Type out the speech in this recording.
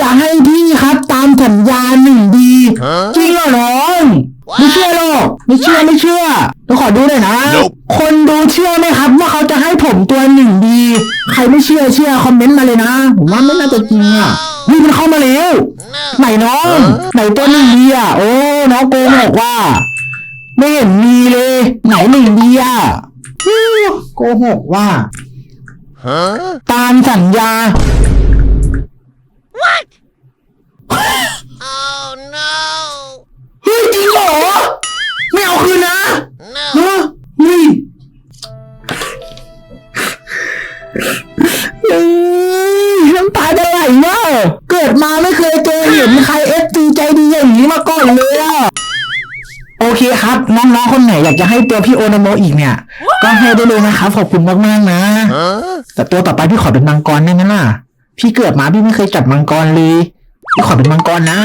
จะให้พี่ครับตามสัญญาหนึ่งดีจริงเหรอน้องไม่เชื่อหรอกไม่เชื่อไม่เชื่อเราขอดูหน่อยนะ Nope คนดูเชื่อไหมครับ ว่าเขาจะให้ผมตัวหนึ่งดี ใครไม่เชื่อเชื่อคอมเมนต์มาเลยนะผมว่าไม่น่าจะจริงอะนี่มันเข้ามาแล้วไหนน้อง ไหนตัวหนึ่งดีอะโอ้น้องโกหกว่า ไม่เห็นมีเลย ไหนหนึ่งดีอะฮู้โกหกว่า Huh? ตามสัญญา โอเคครับน้องๆคนไหนอยากจะให้ตัวพี่โอนาโมอีกเนี่ย ก็ให้ได้เลยนะครับขอบคุณมากๆนะ Huh? แต่ตัวต่อไปพี่ขอเป็นมังกรได้ไหมล่ะ พี่เกิดมาพี่ไม่เคยจับมังกรเลยพี่ขอเป็นมังกรนะ